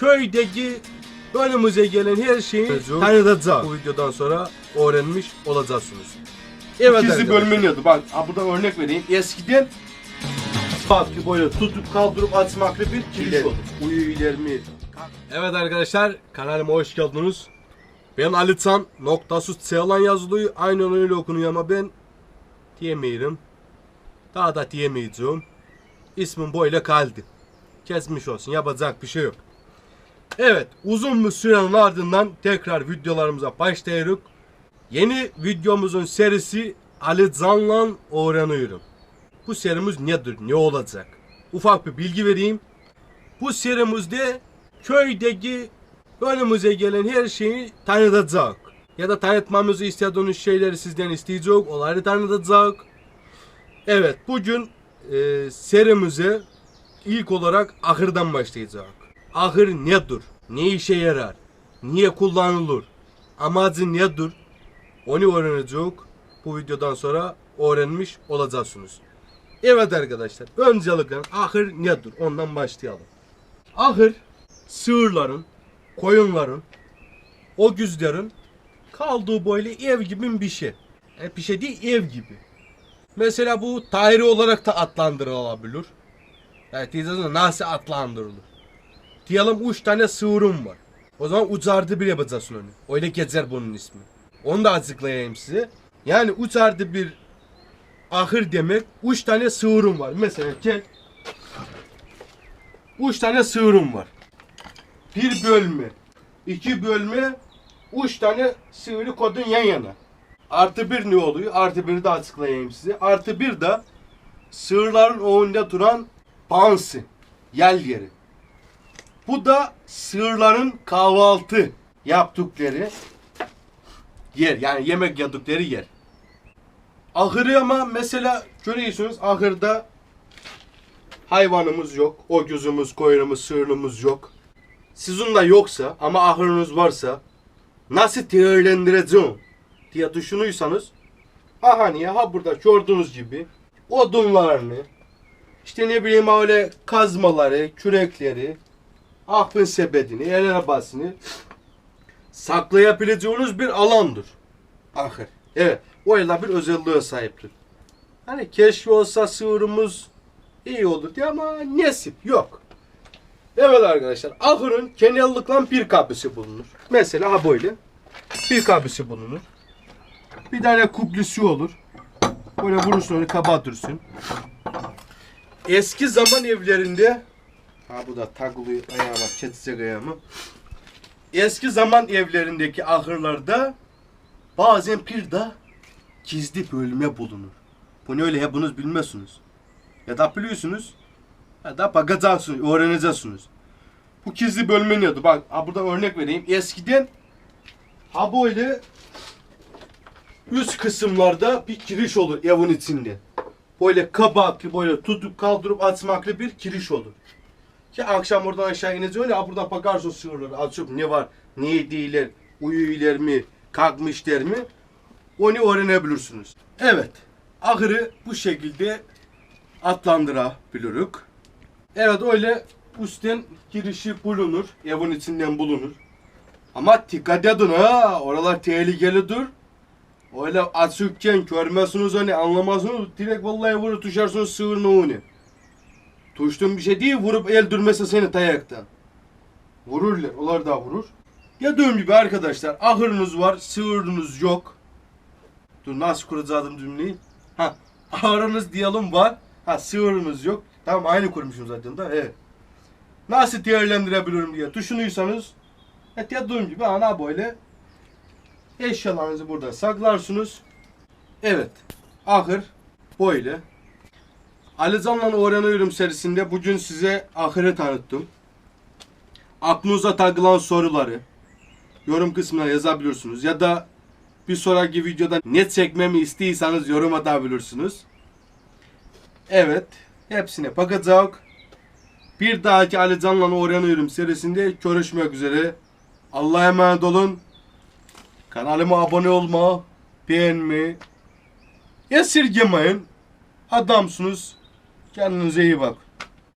köydeki önümüze gelen her şeyi tanıtacağız. Bu videodan sonra öğrenmiş olacaksınız. Evet İkisi arkadaşlar. bölünüyordu. Bak ha burada örnek vereyim. Eskiden bak ki böyle tutup kaldırıp atmakla bir kiriş İleri, olur. Uyu ileri mi? Evet arkadaşlar kanalıma hoş geldiniz. Ben Alitan noktası Seylan yazılıyor. Aynen öyle okunuyor ama ben diyemiyorum. Daha da diyemeyeceğim. İsmim böyle kaldı. Kesmiş olsun yapacak bir şey yok. Evet uzun bir sürenin ardından tekrar videolarımıza başlıyoruz. Yeni videomuzun serisi Ali Zan'la öğreniyorum. Bu serimiz nedir, ne olacak? Ufak bir bilgi vereyim. Bu serimizde köydeki önümüze gelen her şeyi tanıtacak. Ya da tanıtmamızı istediğiniz şeyleri sizden isteyecek, onları tanıtacak. Evet, bugün e, serimize ilk olarak ahırdan başlayacak. Ahır nedir? Ne işe yarar? Niye kullanılır? Amacı nedir? Onu öğrenecek. Bu videodan sonra öğrenmiş olacaksınız. Evet arkadaşlar, öncelikle ahır nedir? Ondan başlayalım. Ahır, sığırların, koyunların, o güzlerin kaldığı böyle ev gibi bir şey. E, bir şey değil, ev gibi. Mesela bu daire olarak da adlandırılabilir. Yani diyeceğiz nasıl adlandırılır? Diyelim üç tane sığırım var. O zaman ucardı bir yapacaksın onu. Öyle geçer bunun ismi. Onu da açıklayayım size. Yani ucardı bir ahır demek üç tane sığırım var. Mesela gel. Üç tane sığırım var. Bir bölme, iki bölme, üç tane sığırı kodun yan yana. Artı bir ne oluyor? Artı bir de açıklayayım size. Artı bir de sığırların önünde duran bansı, yel yeri. Bu da sığırların kahvaltı yaptıkları yer. Yani yemek yedikleri yer. Ahırı ama mesela görüyorsunuz ahırda hayvanımız yok. O gözümüz, koyunumuz, sığırımız yok. Sizin de yoksa ama ahırınız varsa nasıl değerlendireceğim diye düşünüyorsanız ha hani ha burada gördüğünüz gibi odunlarını işte ne bileyim öyle kazmaları, kürekleri, ahbın sepetini, el arabasını saklayabileceğiniz bir alandır. Ahır. Evet. O yılda bir özelliğe sahiptir. Hani keşke olsa sığırımız iyi olur diye ama nesip yok. Evet arkadaşlar ahırın kenarlıkla bir kapısı bulunur. Mesela ha böyle bir kapısı bulunur. Bir tane kuplisi olur. Böyle vurursun onu kapatırsın. Eski zaman evlerinde ha bu da takılıyor ayağıma kesecek ayağımı. Eski zaman evlerindeki ahırlarda bazen bir de gizli bölme bulunur. Bunu öyle hepiniz bilmezsiniz. Ya da biliyorsunuz ya da bakacaksınız, öğreneceksiniz. Bu gizli bölme nedir? Bak ha burada örnek vereyim. Eskiden ha böyle üst kısımlarda bir giriş olur evin içinde. Böyle kabaklı böyle tutup kaldırıp atmaklı bir giriş olur. Ki akşam oradan aşağı ineceğiz ya buradan bakarsın sığırları açıp ne var, ne değiller, uyuyorlar mı, kalkmışlar mı onu öğrenebilirsiniz. Evet, ahırı bu şekilde adlandırabiliriz. Evet öyle üstten girişi bulunur, evin içinden bulunur. Ama dikkat edin ha, oralar tehlikelidir. Öyle açıkken görmezsiniz hani anlamazsınız, direkt vallahi vurup düşersiniz sığırın onu. Tuştuğun bir şey değil, vurup öldürmese seni dayaktan. Vururlar, onlar da vurur. Ya dediğim gibi arkadaşlar, ahırınız var, sığırınız yok. Dur nasıl kuracaktım cümleyi? Ha, ahırınız diyelim var, ha sığırınız yok. Tamam aynı kurmuşum zaten da, evet. Nasıl değerlendirebilirim diye düşünüyorsanız, evet dediğim gibi ana böyle eşyalarınızı burada saklarsınız. Evet, ahır böyle. Alizan'la öğreniyorum serisinde bugün size ahırı tanıttım. Aklınıza takılan soruları yorum kısmına yazabilirsiniz ya da bir sonraki videoda ne çekmemi istiyorsanız yorum atabilirsiniz. Evet, hepsine bakacağız. Bir dahaki Alican'la öğreniyorum serisinde görüşmek üzere. Allah'a emanet olun. Kanalıma abone olma, beğenmeyi esirgemeyin. Adamsınız. Kendinize iyi bak.